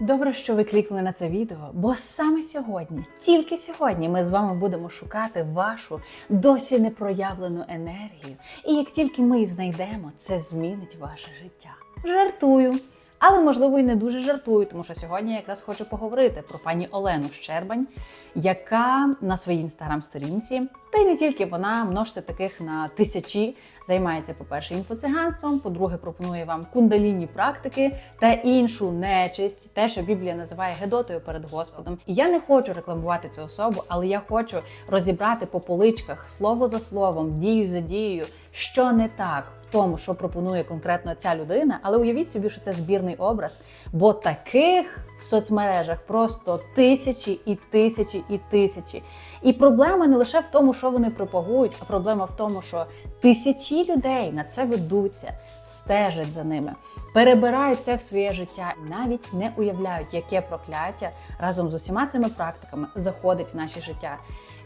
Добре, що ви клікнули на це відео, бо саме сьогодні, тільки сьогодні, ми з вами будемо шукати вашу досі непроявлену енергію. І як тільки ми її знайдемо, це змінить ваше життя. Жартую. Але можливо і не дуже жартую, тому що сьогодні я якраз хочу поговорити про пані Олену Щербань, яка на своїй інстаграм-сторінці, та й не тільки вона множте таких на тисячі, займається, по-перше, інфоциганством, по-друге, пропонує вам кундалінні практики та іншу нечисть, те, що Біблія називає гедотою перед Господом. І я не хочу рекламувати цю особу, але я хочу розібрати по поличках слово за словом, дію за дією, що не так в тому, що пропонує конкретно ця людина. Але уявіть собі, що це збірний образ, бо таких в соцмережах просто тисячі і тисячі і тисячі. І проблема не лише в тому, що вони пропагують, а проблема в тому, що тисячі людей на це ведуться, стежать за ними, перебирають це в своє життя і навіть не уявляють, яке прокляття разом з усіма цими практиками заходить в наше життя.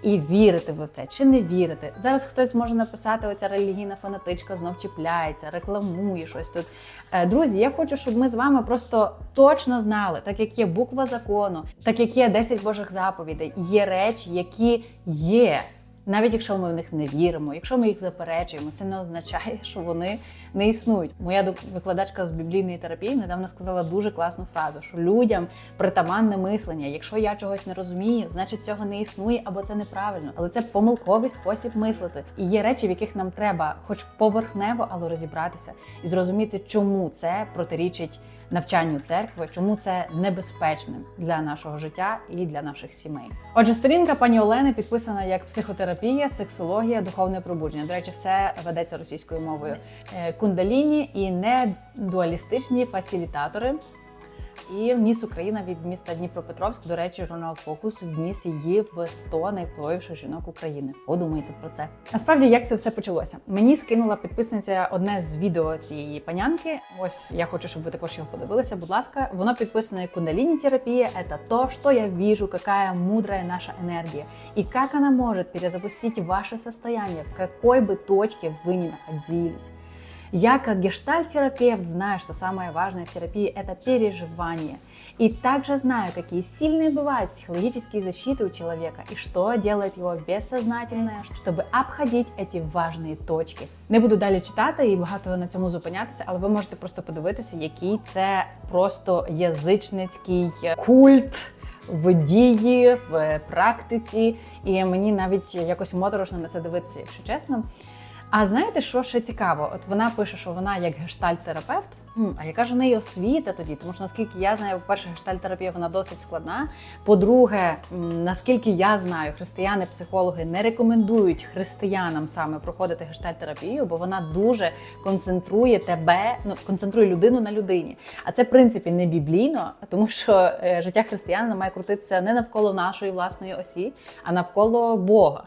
І вірите ви в це чи не вірите. Зараз хтось може написати, оця релігійна фанатичка знов чіпляється, рекламує щось тут. Е, Друзі, я хочу, щоб ми з вами просто точно знали, так як є буква закону, так як є 10 Божих заповідей, є речі, які є. Навіть якщо ми в них не віримо, якщо ми їх заперечуємо, це не означає, що вони не існують. Моя викладачка з біблійної терапії недавно сказала дуже класну фразу: що людям притаманне мислення. Якщо я чогось не розумію, значить цього не існує або це неправильно. Але це помилковий спосіб мислити. І є речі, в яких нам треба, хоч поверхнево, але розібратися і зрозуміти, чому це протирічить навчанню церкви, чому це небезпечним для нашого життя і для наших сімей. Отже, сторінка пані Олени підписана як психотерапія, сексологія, духовне пробудження. До речі, все ведеться російською мовою. Е, Кундаліні і не дуалістичні фасилітатори. І вніс Україна від міста Дніпропетровськ. До речі, журнал Фокус вніс її в 100 найвпливовіших жінок України. Подумайте про це. Насправді, як це все почалося? Мені скинула підписниця одне з відео цієї панянки. Ось я хочу, щоб ви також його подивилися. Будь ласка, воно підписано як кундаліні терапія. Это то, что я вижу, какая мудрая наша энергия и как она может перезапустить ваше состояние, в какой бы точке вы ни находились. Я как гештальт-терапевт знаю, что самое важное в терапии – это переживание. И также знаю, какие сильные бывают психологические защиты у человека и что делает его бессознательное, чтобы обходить эти важные точки. Не буду далі читати і багато на цьому зупинятися, але ви можете просто подивитися, який це просто язичницький культ. В дії, в практиці, і мені навіть якось моторошно на це дивитися, якщо чесно. А знаєте, що ще цікаво? От вона пише, що вона як гештальт-терапевт. А яка ж у неї освіта тоді? Тому що наскільки я знаю, по-перше, гештальт-терапія вона досить складна. По-друге, наскільки я знаю, християни-психологи не рекомендують християнам саме проходити гештальт-терапію, бо вона дуже концентрує тебе, ну концентрує людину на людині. А це в принципі не біблійно, тому що е, життя християнина має крутитися не навколо нашої власної осі, а навколо Бога.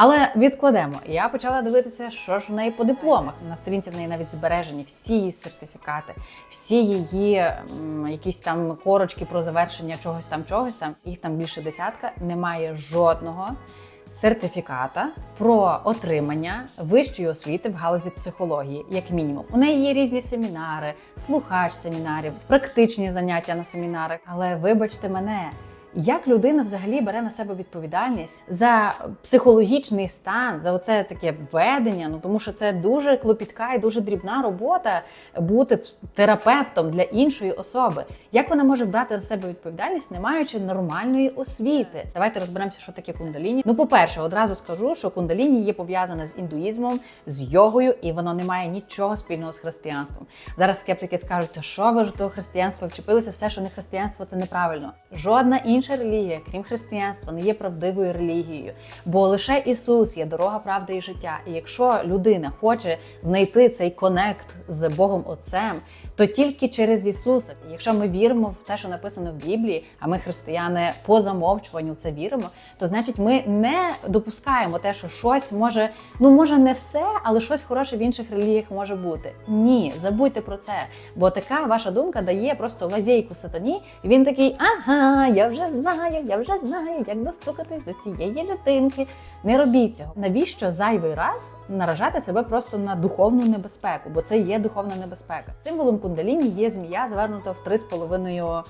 Але відкладемо. Я почала дивитися, що ж в неї по дипломах. На сторінці в неї навіть збережені всі її сертифікати, всі її м, якісь там корочки про завершення чогось там, чогось там. Їх там більше десятка. Немає жодного сертифіката про отримання вищої освіти в галузі психології, як мінімум. У неї є різні семінари, слухач семінарів, практичні заняття на семінарах. Але вибачте мене. Як людина взагалі бере на себе відповідальність за психологічний стан, за оце таке ведення? Ну тому що це дуже клопітка і дуже дрібна робота бути терапевтом для іншої особи. Як вона може брати на себе відповідальність, не маючи нормальної освіти? Давайте розберемося, що таке кундаліні. Ну, по-перше, одразу скажу, що кундаліні є пов'язане з індуїзмом, з йогою, і воно не має нічого спільного з християнством. Зараз скептики скажуть, що ви ж до християнства вчепилися? Все, що не християнство, це неправильно. Жодна інша релігія, крім християнства, не є правдивою релігією, бо лише Ісус є дорога, правда і життя. І якщо людина хоче знайти цей конект з Богом Отцем, то тільки через Ісуса. Якщо ми віримо в те, що написано в Біблії, а ми християни по замовчуванню в це віримо, то значить ми не допускаємо те, що щось може, ну може не все, але щось хороше в інших релігіях може бути. Ні, забудьте про це. Бо така ваша думка дає просто лазейку сатані, і він такий: ага, я вже знаю, я вже знаю, як достукатись до цієї людинки. Не робіть цього. Навіщо зайвий раз наражати себе просто на духовну небезпеку? Бо це є духовна небезпека. Символом кундаліні є змія, звернута в 3,5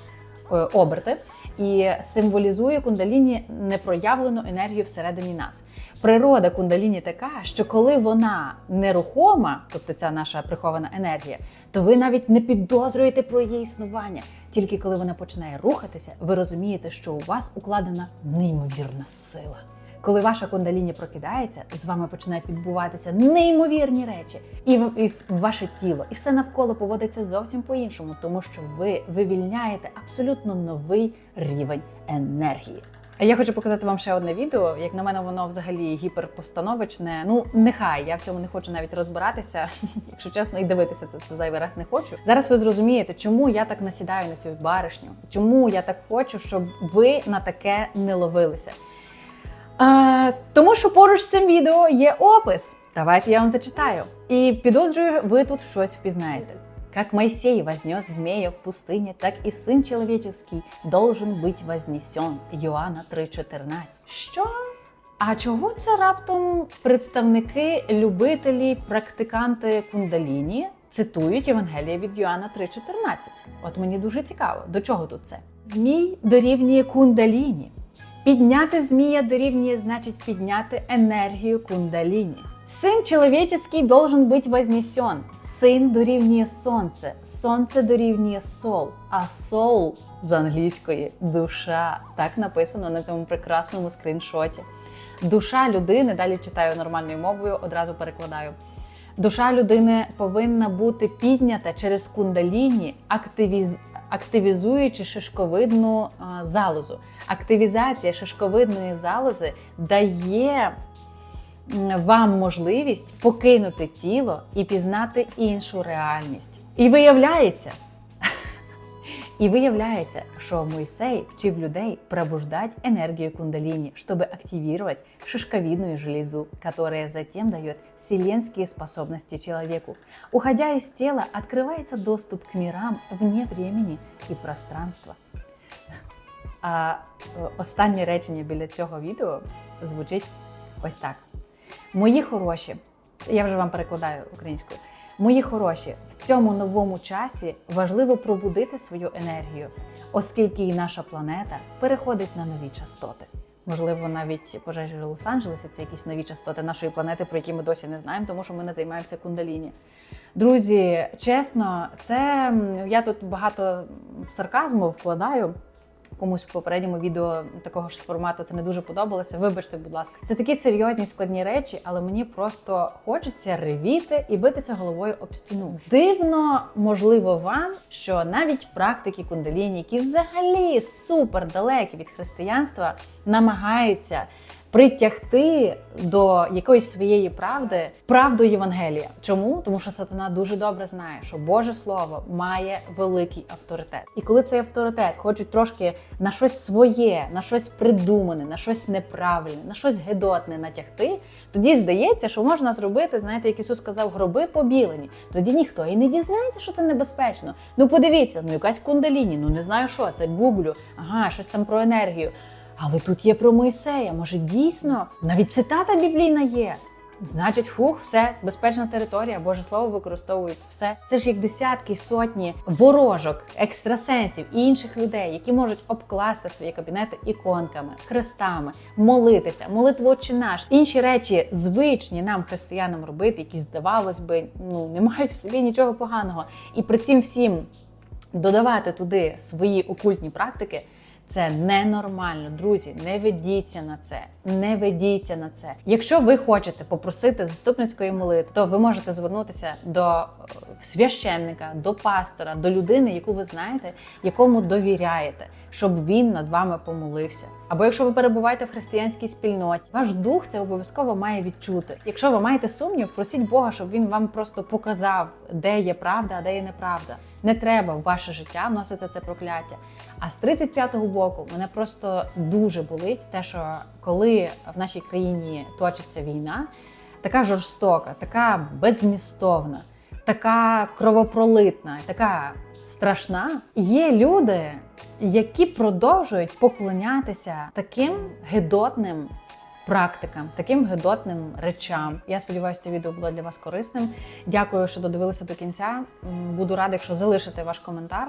е, оберти і символізує кундаліні непроявлену енергію всередині нас. Природа кундаліні така, що коли вона нерухома, тобто ця наша прихована енергія, то ви навіть не підозрюєте про її існування. Тільки коли вона починає рухатися, ви розумієте, що у вас укладена неймовірна сила. Коли ваша кундаліні прокидається, з вами починають відбуватися неймовірні речі, і, в- і ваше тіло, і все навколо поводиться зовсім по-іншому, тому що ви вивільняєте абсолютно новий рівень енергії. Я хочу показати вам ще одне відео. Як на мене, воно взагалі гіперпостановочне. Ну нехай я в цьому не хочу навіть розбиратися. Якщо чесно, і дивитися це, це зайвий раз не хочу. Зараз ви зрозумієте, чому я так насідаю на цю баришню, чому я так хочу, щоб ви на таке не ловилися. А, тому що поруч з цим відео є опис. Давайте я вам зачитаю. І підозрюю, ви тут щось впізнаєте. Как Моисей вознес змея в пустыне, так и Сын Человеческий должен быть вознесен. Йоанна 3,14. Що? А чого це раптом представники, любителі, практиканти кундаліні цитують Євангеліє від Йоанна 3,14? От мені дуже цікаво, до чого тут це? Змій дорівнює кундаліні. Підняти змія дорівнює значить підняти енергію кундаліні. Сын человеческий должен быть вознесен. Син дорівнює сонце, сонце дорівнює сол, а сол з англійської душа. Так написано на цьому прекрасному скріншоті. Душа людини, далі читаю нормальною мовою, одразу перекладаю. Душа людини повинна бути піднята через кундаліні, активіз... активізуючи шишковидну а, залозу. Активізація шишковидної залози дає вам можливість покинути тіло і пізнати іншу реальність. І виявляється, і виявляється, що Мойсей вчив людей пробуждать энергию кундалини, чтобы активировать шишковидную железу, которая затем дает вселенские способности человеку. Уходя из тела, открывается доступ к мирам вне времени и пространства. А е, останнє речення біля цього відео звучить ось так: Мої хороші, я вже вам перекладаю українською. Мої хороші, в цьому новому часі важливо пробудити свою енергію, оскільки і наша планета переходить на нові частоти. Можливо, навіть пожежі Лос-Анджелесі це якісь нові частоти нашої планети, про які ми досі не знаємо, тому що ми не займаємося кундаліні. Друзі, чесно, це я тут багато сарказму вкладаю. Комусь в попередньому відео такого ж формату це не дуже подобалося. Вибачте, будь ласка, це такі серйозні складні речі, але мені просто хочеться ревіти і битися головою об стіну. Дивно, можливо, вам, що навіть практики кундаліні, які взагалі супер далекі від християнства, намагаються притягти до якоїсь своєї правди правду Євангелія. Чому? Тому що сатана дуже добре знає, що Боже Слово має великий авторитет. І коли цей авторитет хочуть трошки на щось своє, на щось придумане, на щось неправильне, на щось гедотне натягти, тоді здається, що можна зробити, знаєте, як Ісус сказав, гроби побілені. Тоді ніхто і не дізнається, що це небезпечно. Ну подивіться, ну якась кундаліні, ну не знаю що, це гуглю, ага, щось там про енергію. Але тут є про Мойсея. Може, дійсно навіть цитата біблійна є. Значить, фух, все, безпечна територія, Боже слово використовують все. Це ж як десятки, сотні ворожок, екстрасенсів і інших людей, які можуть обкласти свої кабінети іконками, хрестами, молитися, молитву «Отче наш, інші речі звичні нам, християнам, робити, які здавалось би, ну не мають в собі нічого поганого. І при цим всім додавати туди свої окультні практики. Це ненормально, друзі. Не ведіться на це, не ведіться на це. Якщо ви хочете попросити заступницької молитви, то ви можете звернутися до е, священника, до пастора, до людини, яку ви знаєте, якому довіряєте, щоб він над вами помолився. Або якщо ви перебуваєте в християнській спільноті, ваш дух це обов'язково має відчути. Якщо ви маєте сумнів, просіть Бога, щоб він вам просто показав, де є правда, а де є неправда. Не треба в ваше життя вносити це прокляття. А з 35-го боку мене просто дуже болить те, що коли в нашій країні точиться війна, така жорстока, така беззмістовна, така кровопролитна, така страшна, є люди, які продовжують поклонятися таким гидотним практикам, таким гидотним речам. Я сподіваюся, це відео було для вас корисним. Дякую, що додивилися до кінця. Буду рада, якщо залишите ваш коментар.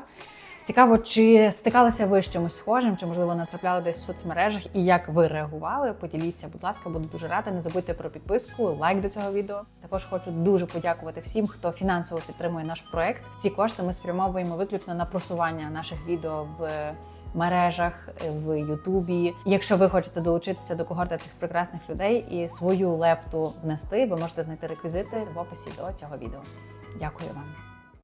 Цікаво, чи стикалися ви з чимось схожим, чи можливо натрапляли десь в соцмережах, і як ви реагували? Поділіться, будь ласка, буду дуже рада. Не забудьте про підписку, лайк до цього відео. Також хочу дуже подякувати всім, хто фінансово підтримує наш проект. Ці кошти ми спрямовуємо виключно на просування наших відео в мережах в Ютубі. Якщо ви хочете долучитися до когорти цих прекрасних людей і свою лепту внести, ви можете знайти реквізити в описі до цього відео. Дякую вам.